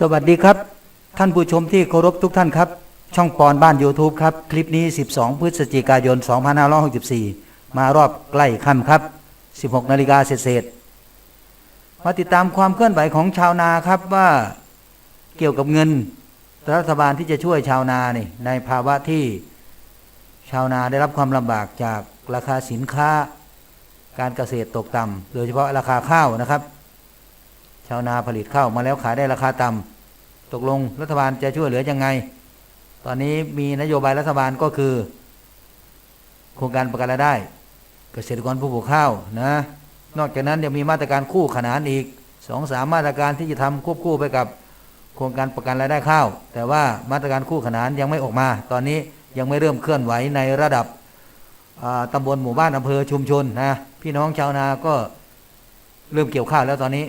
สวัสดีครับ ท่านผู้ชมที่เคารพทุกท่านครับ ช่องปอนบ้าน YouTube ครับ คลิปนี้ 12 พฤศจิกายน 2564 มารอบใกล้ค่ำครับ 16 นาฬิกาเศษมาติดตามความเคลื่อนไหวของชาวนาครับว่าเกี่ยวกับเงินรัฐบาลที่จะช่วยชาวนานี่ในภาวะที่ชาวนาได้รับความลำบากจากราคาสินค้า การเกษตรตกต่ำโดยเฉพาะราคาข้าวนะครับ ชาวนาผลิตข้าวมาแล้วขายได้ราคาต่ำตกลงรัฐบาลจะช่วยเหลือยังไง ตอนนี้มีนโยบายรัฐบาลก็คือ โครงการประกันรายได้ เกษตรกรผู้ปลูกข้าวนะ นอกจากนั้นยังมีมาตรการคู่ขนานอีกสองสามมาตรการที่จะทำควบคู่ไปกับโครงการประกันรายได้ข้าว แต่ว่ามาตรการคู่ขนานยังไม่ออกมา ตอนนี้ยังไม่เริ่มเคลื่อนไหวในระดับอ่าตำบลหมู่บ้านอำเภอชุมชนนะพี่น้องชาวนาก็เริ่มเกี่ยวข้าวแล้วตอนนี้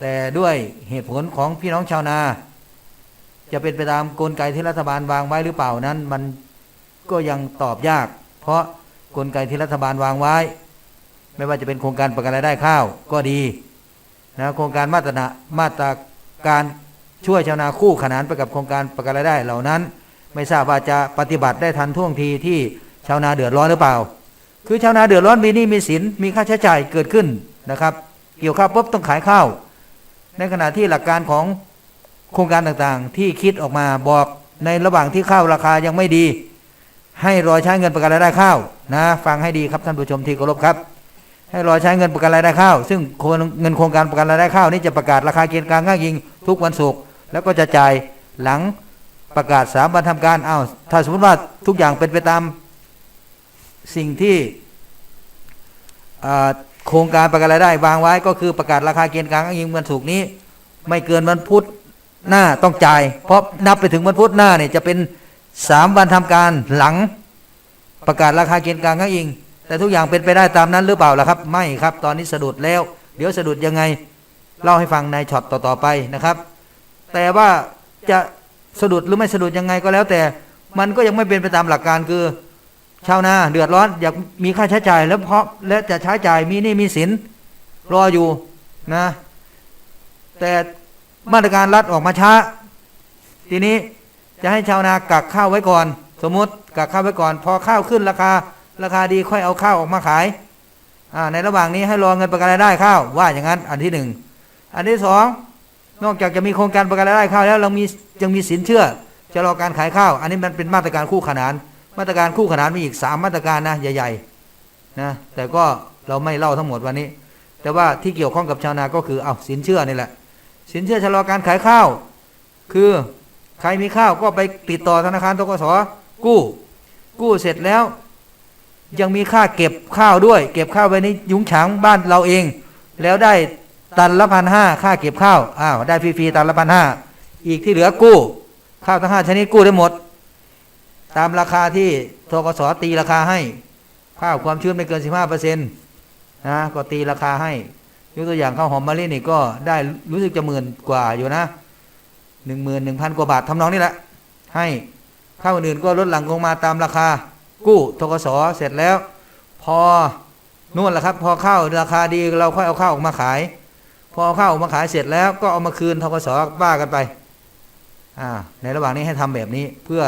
แต่ด้วยเหตุผลของพี่น้องชาวนา จะเป็นไปตามกลไกที่รัฐบาลวางไว้หรือเปล่านั้น มันก็ยังตอบยาก เพราะกลไกที่รัฐบาลวางไว้ ไม่ว่าจะเป็นโครงการประกันรายได้ข้าวก็ดีนะโครงการมาตรฐานมาตรการช่วยชาวนาคู่ขนานไปกับโครงการประกันรายได้เหล่านั้น ไม่ทราบว่าจะปฏิบัติได้ทันท่วงทีที่ชาวนาเดือดร้อนหรือเปล่า คือชาวนาเดือดร้อนมีหนี้มีสินมีค่าใช้จ่ายเกิดขึ้นนะครับ เกี่ยวข้าวปุ๊บต้องขายข้าว ในขณะที่หลักการของโครงการต่างๆ ที่คิดออกมาบอกในระหว่างที่ข้าวราคายังไม่ดี ให้รอใช้เงินประกันรายได้ข้าวนะฟังให้ดีครับท่านผู้ชมที่เคารพครับ ให้รอใช้เงินประกันรายได้ข้าว ซึ่งเงินโครงการประกันรายได้ข้าวนี่จะประกาศราคาเกณฑ์กลางง่ายยิงทุกวันศุกร์แล้วก็จะจ่ายหลังประกาศสามวันทำการอ้าวถ้าสมมติว่าทุกอย่างเป็นไปตามสิ่งที่อ่า โครงการประกันรายได้วางไว้ก็คือประกาศราคาเกณฑ์กลางอ้างอิงวันศุกร์นี้ ไม่เกินวันพุธหน้าต้องจ่าย เพราะนับไปถึงวันพุธหน้าเนี่ยจะเป็นสามวันทำการหลังประกาศราคาเกณฑ์กลางอ้างอิง แต่ทุกอย่างเป็นไปได้ตามนั้นหรือเปล่าล่ะครับ ไม่ครับ ตอนนี้สะดุดแล้ว เดี๋ยวสะดุดยังไง เล่าให้ฟังในช็อตต่อๆไปนะครับ แต่ว่าจะสะดุดหรือไม่สะดุดยังไงก็แล้วแต่มันก็ยังไม่เป็นไปตามหลักการคือ ชาวนาเดือดร้อนอยากมีค่าใช้จ่าย แล้วเพราะและจะใช้จ่ายมีนี้มีสินรออยู่นะ แต่มาตรการรัฐออกมาช้า ทีนี้จะให้ชาวนากักข้าวไว้ก่อน สมมติกักข้าวไว้ก่อน พอข้าวขึ้นราคา ราคาดีค่อยเอาข้าวออกมาขายในระหว่างนี้ให้รอเงินประกันรายได้ข้าวว่าอย่างนั้นอันที่หนึ่งอันที่สองนอกจากจะมีโครงการประกันรายได้ข้าวแล้วเรามียังมีสินเชื่อจะรอการขายข้าว อันนี้มันเป็นมาตรการคู่ขนาน มาตรการคู่ขนานมีอีกสามมาตรการนะใหญ่ๆนะแต่ก็เราไม่เล่าทั้งหมดวันนี้ แต่ว่าที่เกี่ยวข้องกับชาวนาก็คือเอาสินเชื่อนี่แหละ สินเชื่อชะลอการขายข้าว คือใครมีข้าวก็ไปติดต่อธนาคารทกสกู้ กู้เสร็จแล้ว ยังมีค่าเก็บข้าวด้วย เก็บข้าวไว้ในยุ้งฉางบ้านเราเอง แล้วได้ตันละพันห้าค่าเก็บข้าวอ้าวได้ฟรีๆตันละพันห้าอีกที่เหลือกู้ ข้าวทั้งห้าชนิดกู้ได้หมด ตามราคาที่ทกสตีราคาให้ข้าวความชื้นไม่เกิน 15เปอร์เซ็นต์นะก็ตีราคาให้ ยกตัวอย่างข้าวหอมมะลินี่ก็ได้รู้สึกจะหมื่นกว่าอยู่นะหนึ่งหมื่นหนึ่งพันกว่าบาททำนองนี้แหละ ให้ข้าวอื่นก็ลดหลั่งลงมาตามราคา กู้ทกสเสร็จแล้ว พอนู่นแหละครับ พอข้าวราคาดีเราค่อยเอาข้าวออกมาขาย พอเอาข้าวออกมาขายเสร็จแล้วก็เอามาคืนทกสบ้ากันไปอ่าในระหว่างนี้ให้ทำแบบนี้เพื่อ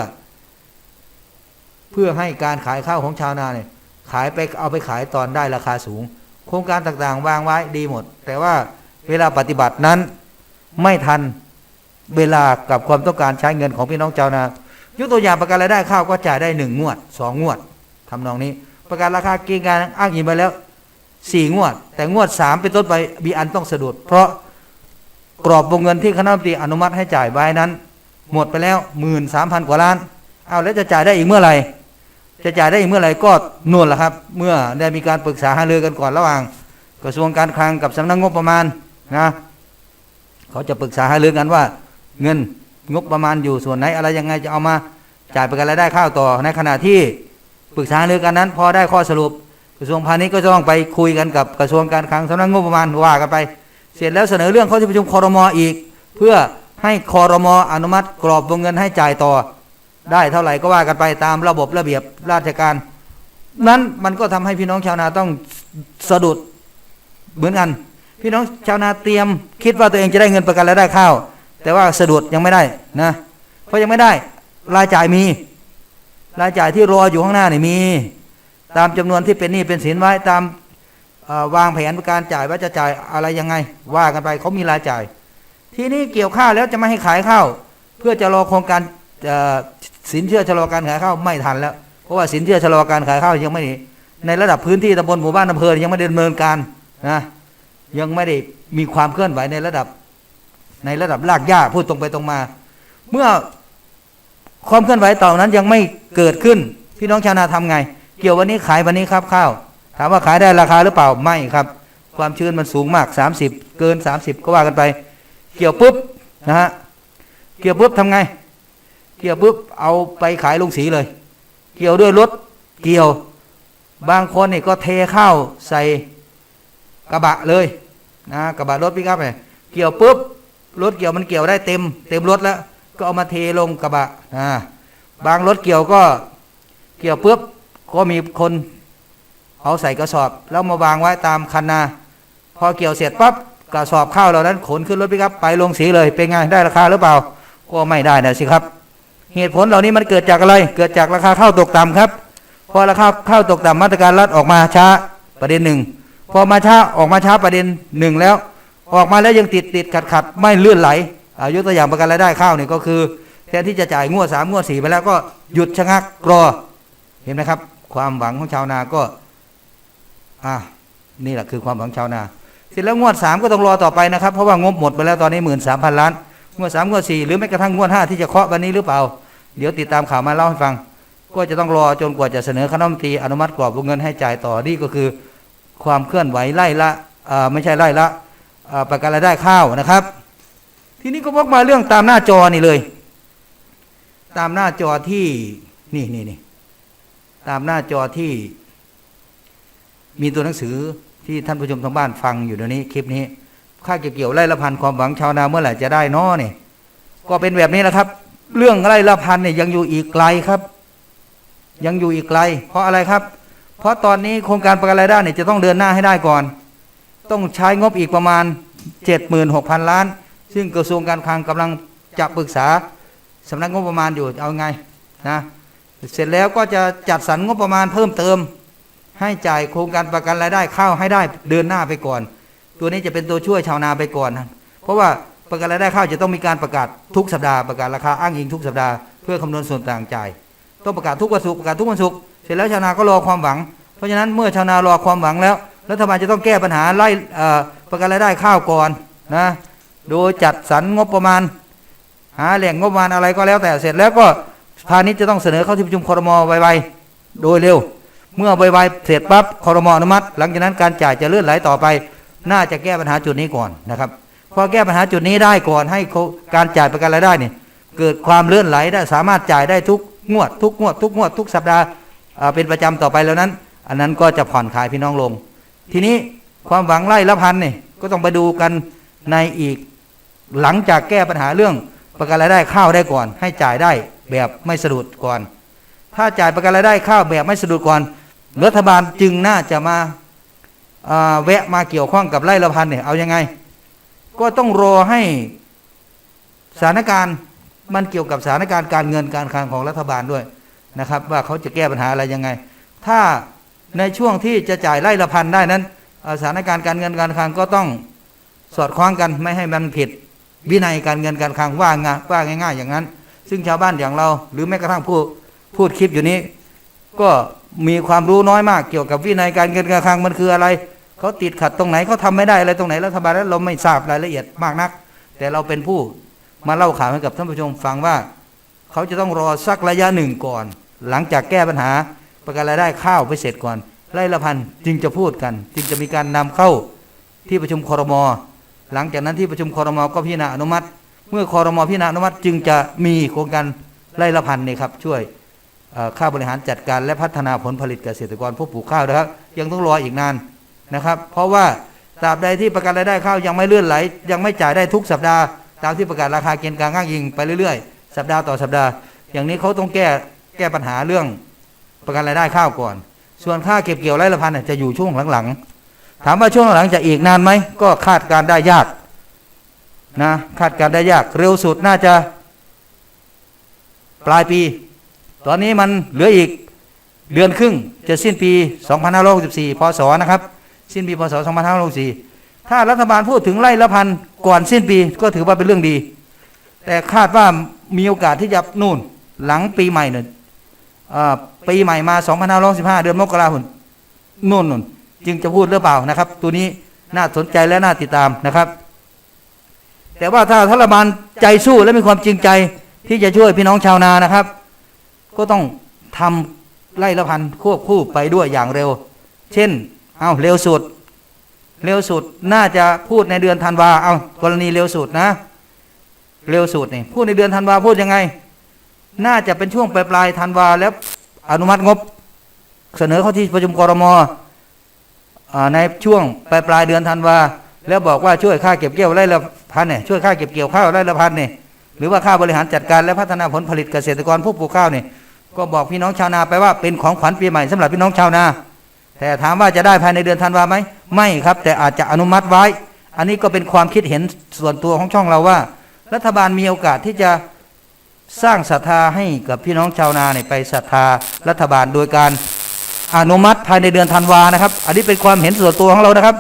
เพื่อให้การขายข้าวของชาวนาเนี่ยขายไปเอาไปขายตอนได้ราคาสูง โครงการต่างๆ วางไว้ดีหมด แต่ว่าเวลาปฏิบัตินั้นไม่ทันเวลากับความต้องการใช้เงินของพี่น้องชาวนายกตัวอย่างประกันรายได้ข้าวก็จ่ายได้หนึ่งงวดสองงวดทำนองนี้ ประกันราคาเกณฑ์การอ้างอิงไปแล้วสี่งวด แต่งวดสามเป็นต้นไปมีอันต้องสะดุด เพราะกรอบวงเงินที่คณะรัฐมนตรีอนุมัติให้จ่ายไว้นั้น หมดไปแล้วหมื่นสามพันกว่าล้าน เอาแล้วจะจ่ายได้อีกเมื่อไหร่ จะจ่ายได้อีกเมื่อไหร่ก็นู่นแหละครับ เมื่อได้มีการปรึกษาหารือกันก่อนระหว่าง กระทรวงการคลังกับสำนักงบประมาณนะเขาจะปรึกษาหารือกันว่า เงินงบประมาณอยู่ส่วนไหนอะไรยังไงจะเอามาจ่ายประกันรายได้ข้าวต่อ ในขณะที่ปรึกษาหารือกันนั้น พอได้ข้อสรุป กระทรวงพาณิชย์ก็จะต้องไปคุยกันกับกระทรวงการคลังสำนักงบประมาณว่ากันไป เสร็จแล้วเสนอเรื่องเข้าที่ประชุมคอรมออีก เพื่อให้คอรมออนุมัติกรอบวงเงินให้จ่ายต่อ ได้เท่าไหร่ก็ว่ากันไปตามระบบระเบียบราชการ นั้นมันก็ทำให้พี่น้องชาวนาต้องสะดุดเหมือนกัน พี่น้องชาวนาเตรียม คิดว่าตัวเองจะได้เงินประกันรายได้ข้าว แต่ว่าสะดุดยังไม่ได้นะเพราะยังไม่ได้รายจ่ายมี รายจ่ายที่รออยู่ข้างหน้านี่มี ตามจำนวนที่เป็นหนี้เป็นสินไว้ตามวางแผนการจ่ายว่าจะจ่ายอะไรยังไง ว่ากันไปเขามีรายจ่าย ทีนี้เกี่ยวข้าวแล้วจะไม่ให้ขายข้าวเพื่อจะรอโครงการ สินเชื่อชะลอการขายข้าวไม่ทันแล้ว เพราะว่าสินเชื่อชะลอการขายข้าวยังไม่ในระดับพื้นที่ตำบลหมู่บ้านอำเภอยังไม่ดำเนินการนะยังไม่ได้มีความเคลื่อนไหวในระดับ ในระดับรากหญ้าพูดตรงไปตรงมา เมื่อความเคลื่อนไหวต่อนั้นยังไม่เกิดขึ้น พี่น้องชาวนาทำไง เกี่ยววันนี้ขายวันนี้ครับข้าว ถามว่าขายได้ราคาหรือเปล่าไม่ครับ ความชื้นมันสูงมาก 30 เกิน 30 ก็ว่ากันไป เกี่ยวปุ๊บนะฮะเกี่ยวปุ๊บทำไง เกี่ยวปุ๊บเอาไปขายลงสีเลย เกี่ยวด้วยรถเกี่ยว บางคนนี่ก็เทข้าวใส่กระบะเลยนะกระบะรถปิกอัพเนี่ยเกี่ยวปุ๊บรถเกี่ยวมันเกี่ยวได้เต็ม เต็มรถแล้ว ก็เอามาเทลงกระบะอ่าบางรถเกี่ยวก็เกี่ยวปุ๊บก็มีคนเอาใส่กระสอบ แล้วมาวางไว้ตามคันนา พอเกี่ยวเสร็จปั๊บกระสอบข้าวเหล่านั้นขนขึ้นรถปิกอัพไปลงสีเลยเป็นไงได้ราคาหรือเปล่า ก็ไม่ได้นะสิครับ เหตุผลเหล่านี้มันเกิดจากอะไร เกิดจากราคาข้าวตกต่ำครับพอราคาข้าวตกต่ำมาตรการรัฐออกมาช้าประเด็นหนึ่งพอมาช้าออกมาช้าประเด็นหนึ่งแล้ว ออกมาแล้วยังติดติดขัดขัดไม่เลื่อนไหลอายกตัวอย่างประกันรายได้ข้าวนี่ก็คือแทนที่จะจ่ายงวดสามงวดสี่ไปแล้วก็หยุดชะงักรอเห็นไหมครับ ความหวังของชาวนาก็อ่านี่แหละคือความหวังชาวนาเสร็จแล้วงวดสามก็ต้องรอต่อไปนะครับเพราะว่างบหมดไปแล้วตอนนี้หมื่นสามพันล้านงวดสามงวดสี่หรือแม้กระทั่งงวดห้าที่จะเคาะวันนี้หรือเปล่า เดี๋ยวติดตามข่าวมาเล่าให้ฟัง ก็จะต้องรอจนกว่าจะเสนอคณะมนตรีอนุมัติกรอบวงเงินให้จ่ายต่อนี่ก็คือ ความเคลื่อนไหวไล่ละไม่ใช่ไล่ละประกันรายได้ข้าวนะครับ ทีนี้ก็วกมาเรื่องตามหน้าจอนี่เลย ตามหน้าจอที่นี่นี่นี่ตามหน้าจอที่ มีตัวหนังสือที่ท่านผู้ชมทางบ้านฟังอยู่เดี๋ยวนี้คลิปนี้ค่าเก็บเกี่ยวไร่ละพันความหวังชาวนาเมื่อไหร่จะได้น้อเนี่ยก็เป็นแบบนี้แหละครับ เรื่องไร่ละพันเนี่ยยังอยู่อีกไกลครับ ยังอยู่อีกไกล เพราะอะไรครับ เพราะตอนนี้โครงการประกันรายได้เนี่ยจะต้องเดินหน้าให้ได้ก่อน ต้องใช้งบอีกประมาณ 76,000 ล้าน ซึ่งกระทรวงการคลังกำลังจะปรึกษาสำนักงบประมาณอยู่เอาไงนะเสร็จแล้วก็จะจัดสรรงบประมาณเพิ่มเติม ให้จ่ายโครงการประกันรายได้เข้าให้ได้เดินหน้าไปก่อน ตัวนี้จะเป็นตัวช่วยชาวนาไปก่อนนะเพราะว่า ประกันรายได้ข้าวจะต้องมีการประกาศทุกสัปดาห์ประกาศราคาอ้างอิงทุกสัปดาห์เพื่อคำนวณส่วนต่างจ่าย ต้องประกาศทุกวันศุกร์ประกาศทุกวันศุกร์เสร็จแล้วชาวนาก็รอความหวัง เพราะฉะนั้นเมื่อชาวนารอความหวังแล้วรัฐบาลจะต้องแก้ปัญหาไล่ประกันรายได้ข้าวก่อนนะโดยจัดสรรงบประมาณ หาแหล่งงบประมาณอะไรก็แล้วแต่เสร็จแล้วก็พาณิชย์จะต้องเสนอเข้าที่ประชุมคอรมอไวๆโดยเร็ว เมื่อไวๆเสร็จปั๊บคอรมอนุมัติ หลังจากนั้นการจ่ายจะเลื่อนไหลต่อไป น่าจะแก้ปัญหาจุดนี้ก่อนนะครับ พอแก้ปัญหาจุดนี้ได้ก่อนให้เขาการจ่ายประกันรายได้เนี่ยเกิดความเลื่อนไหลได้สามารถจ่ายได้ทุกงวด ทุกงวด ทุกงวด ทุกสัปดาห์เป็นประจำต่อไปแล้วนั้น อันนั้นก็จะผ่อนคลายพี่น้องลง ทีนี้ความหวังไล่ละพันเนี่ยก็ต้องไปดูกันในอีกหลังจากแก้ปัญหาเรื่องประกันรายได้ข้าวได้ก่อน ให้จ่ายได้แบบไม่สะดุดก่อน ถ้าจ่ายประกันรายได้ข้าวแบบไม่สะดุดก่อน รัฐบาลจึงน่าจะมาแวะมาเกี่ยวข้องกับไร่ละพันเนี่ยเอายังไง ก็ต้องรอให้สถานการณ์มันเกี่ยวกับสถานการณ์การเงินการคลังของรัฐบาลด้วยนะครับ ว่าเขาจะแก้ปัญหาอะไรยังไง ถ้าในช่วงที่จะจ่ายไร่ละพันได้นั้นสถานการณ์การเงินการคลังก็ต้องสอดคล้องกันไม่ให้มันผิด วินัยการเงินการคลังว่างาว่าง่าย ๆ อย่างนั้น ซึ่งชาวบ้านอย่างเรา หรือแม้กระทั่งผู้พูดคลิปอยู่นี้ ก็มีความรู้น้อยมากเกี่ยวกับวินัยการเงินการคลังมันคืออะไร เขาติดขัดตรงไหนเขาทำไม่ได้อะไรตรงไหนรัฐบาลแล้วเราไม่ทราบรายละเอียดมากนัก แต่เราเป็นผู้มาเล่าข่าวให้กับท่านผู้ชมฟังว่า เขาจะต้องรอสักระยะหนึ่งก่อน หลังจากแก้ปัญหาประกันรายได้ข้าวไปเสร็จก่อนไร่ละพันจึงจะพูดกัน จึงจะมีการนำเข้าที่ประชุมคอรมอหลังจากนั้นที่ประชุมคอรมอก็พิจารณาอนุมัติ เมื่อคอรมอพิจารณาอนุมัติ จึงจะมีโครงการไร่ละพันนี่ครับช่วยค่าบริหารจัดการและพัฒนาผลผลิตเกษตรกรผู้ปลูกข้าวนะครับยังต้องรออีกนาน นะครับ เพราะว่าตราบใดที่ประกันรายได้ข้าวยังไม่เลื่อนไหล ยังไม่จ่ายได้ทุกสัปดาห์ตามที่ประกาศราคาเกณฑ์กลางอ้างอิงไปเรื่อยๆ สัปดาห์ต่อสัปดาห์ อย่างนี้เขาต้องแก้แก้ปัญหาเรื่องประกันรายได้ข้าวก่อน ส่วนค่าเก็บเกี่ยวไร่ละพันจะอยู่ช่วงหลังๆ ถามว่าช่วงหลังจะอีกนานไหมก็คาดการได้ยากนะคาดการได้ยากเร็วสุดน่าจะปลายปี ตอนนี้มันเหลืออีกเดือนครึ่งจะสิ้นปี 2564พศนะครับ สิ้นปีพศ2564ถ้ารัฐบาลพูดถึงไล่ละพันก่อนสิ้นปีก็ถือว่าเป็นเรื่องดี แต่คาดว่ามีโอกาสที่จะนู่นหลังปีใหม่เนี่ยปีใหม่มา 2515เดือนมกราคมนู่นนู่นจึงจะพูดหรือเปล่านะครับ ตัวนี้น่าสนใจและน่าติดตามนะครับ แต่ว่าถ้ารัฐบาลใจสู้และมีความจริงใจที่จะช่วยพี่น้องชาวนานะครับ ก็ต้องทำไล่ละพันควบคู่ไปด้วยอย่างเร็ว เช่น เอาเร็วสุด เร็วสุดน่าจะพูดในเดือนธันวาเอากรณีเร็วสุดนะ เร็วสุดนี่พูดในเดือนธันวาพูดยังไง น่าจะเป็นช่วงปลายปลายธันวาแล้วอนุมัติงบ เสนอเข้าที่ประชุมกรมอในช่วงปลายปลายเดือนธันวาแล้วบอกว่าช่วยค่าเก็บเกี่ยวไร่ละพันเนี่ยช่วยค่าเก็บเกี่ยวข้าวไร่ละพันเนี่ยหรือว่าค่าบริหารจัดการและพัฒนาผลผลิตเกษตรกรผู้ปลูกข้าวเนี่ยก็บอกพี่น้องชาวนาไปว่าเป็นของขวัญปีใหม่สำหรับพี่น้องชาวนา แต่ถามว่าจะได้ภายในเดือนธันวาไหมไม่ครับ แต่อาจจะอนุมัติไว้ อันนี้ก็เป็นความคิดเห็นส่วนตัวของช่องเราว่า รัฐบาลมีโอกาสที่จะสร้างศรัทธาให้กับพี่น้องชาวนาเนี่ยไปศรัทธารัฐบาลโดยการอนุมัติภายในเดือนธันวานะครับ อันนี้เป็นความเห็นส่วนตัวของเรานะครับ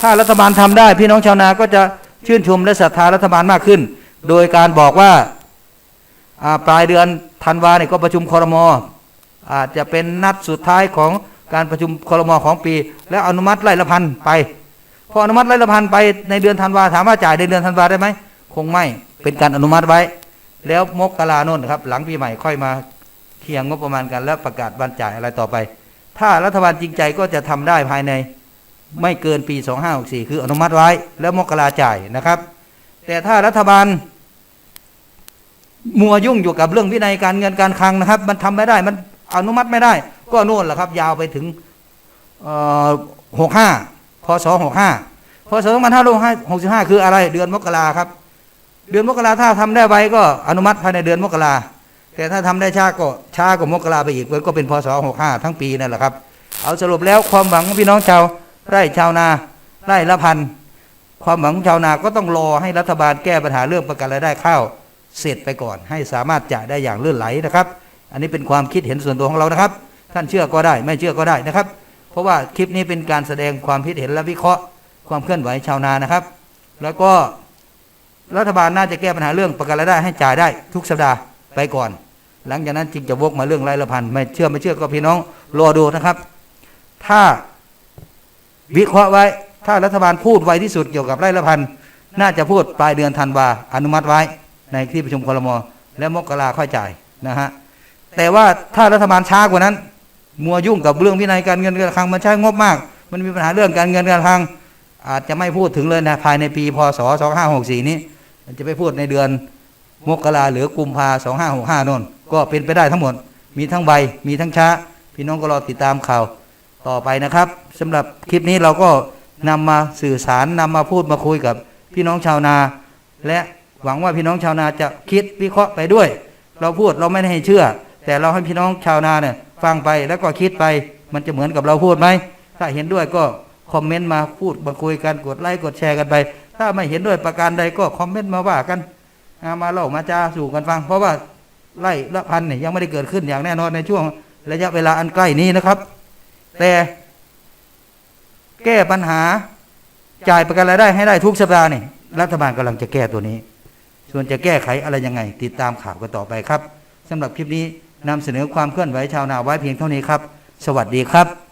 ถ้ารัฐบาลทำได้ พี่น้องชาวนาก็จะชื่นชมและศรัทธารัฐบาลมากขึ้น โดยการบอกว่าปลายเดือนธันวาเนี่ยก็ประชุมคอรมออาจจะเป็นนัดสุดท้ายของ การประชุมคอรมอของปี แล้วอนุมัติไล่ละพันไป พออนุมัติไล่ละพันไปในเดือนธันวาถามว่าจ่ายในเดือนธันวาได้ไหมคงไม่เป็นการอนุมัติไว้ แล้วมกราโน่นครับ หลังปีใหม่ค่อยมาเคียงงบประมาณกันแล้วประกาศวันจ่ายอะไรต่อไป ถ้ารัฐบาลจริงใจก็จะทำได้ภายในไม่เกินปี 2564 คืออนุมัติไว้ แล้วมกราจ่ายนะครับ แต่ถ้ารัฐบาล มัวยุ่งอยู่กับเรื่องวินัยการเงินการคลังนะครับ มันทำไม่ได้ มันอนุมัติไม่ได้ ก็โน่นแหละครับ ยาวไปถึงหกห้าพศหกห้าพศสองพันห้าร้อยหกสิบห้าคืออะไร เดือนมกราครับ เดือนมกราถ้าทำได้ไวก็อนุมัติภายในเดือนมกราแต่ถ้าทำได้ช้าก็ช้ากว่ามกราไปอีกมันก็เป็นพศหกห้าทั้งปีนั่นแหละครับ เอาสรุปแล้วความหวังของพี่น้องชาวไร่ชาวนาไร่ละพันความหวังของชาวนาก็ต้องรอให้รัฐบาลแก้ปัญหาเรื่องประกันรายได้ข้าวเสร็จไปก่อน ให้สามารถจ่ายได้อย่างเลื่อนไหลนะครับ อันนี้เป็นความคิดเห็นส่วนตัวของเรานะครับ ท่านเชื่อก็ได้ ไม่เชื่อก็ได้นะครับ เพราะว่าคลิปนี้เป็นการแสดงความคิดเห็นและวิเคราะห์ความเคลื่อนไหวชาวนานะครับ แล้วก็รัฐบาลน่าจะแก้ปัญหาเรื่องประกันรายได้ให้จ่ายได้ทุกสัปดาห์ไปก่อน หลังจากนั้นจึงจะวกมาเรื่องรายละพันไม่เชื่อไม่เชื่อก็พี่น้องรอดูนะครับ ถ้าวิเคราะห์ไว้ถ้ารัฐบาลพูดไวที่สุดเกี่ยวกับไร่ละพันน่าจะพูดปลายเดือนธันวาอนุมัติไว้ ในที่ประชุมคลมและมกราค่อยจ่ายนะฮะแต่ว่าถ้ารัฐบาลช้ากว่านั้น มัวยุ่งกับเรื่องวินัยการเงินการคลังมันใช้งบมาก มันมีปัญหาเรื่องการเงินการคลัง อาจจะไม่พูดถึงเลยนะภายในปีพศ2564นี้มันจะไปพูดในเดือนมกราหรือกุมภา2565โน่นก็เป็นไปได้ทั้งหมด มีทั้งใบ มีทั้งช้า พี่น้องก็รอติดตามข่าวต่อไปนะครับสำหรับคลิปนี้เราก็นำมาสื่อสารนำมาพูดมาคุยกับพี่น้องชาวนา และหวังว่าพี่น้องชาวนาจะคิดวิเคราะห์ไปด้วย เราพูดเราไม่ได้ให้เชื่อ แต่เราให้พี่น้องชาวนาเนี่ย ฟังไปแล้วก็คิดไป มันจะเหมือนกับเราพูดไหม ถ้าเห็นด้วยก็คอมเมนต์มาพูดมาคุยกันกดไลค์กดแชร์กันไป ถ้าไม่เห็นด้วยประการใดก็คอมเมนต์มาว่ากันมาเล่ามาจาสู่กันฟัง เพราะว่าไล่ละพันเนี่ยยังไม่ได้เกิดขึ้นอย่างแน่นอนในช่วงระยะเวลาอันใกล้นี้นะครับ แต่แก้ปัญหาจ่ายประกันรายได้ให้ได้ทุกสัปดาห์นี่รัฐบาลกำลังจะแก้ตัวนี้ ส่วนจะแก้ไขอะไรยังไง ติดตามข่าวกันต่อไปครับสำหรับคลิปนี้ นำเสนอความเคลื่อนไหวชาวนาไว้เพียงเท่านี้ครับ สวัสดีครับ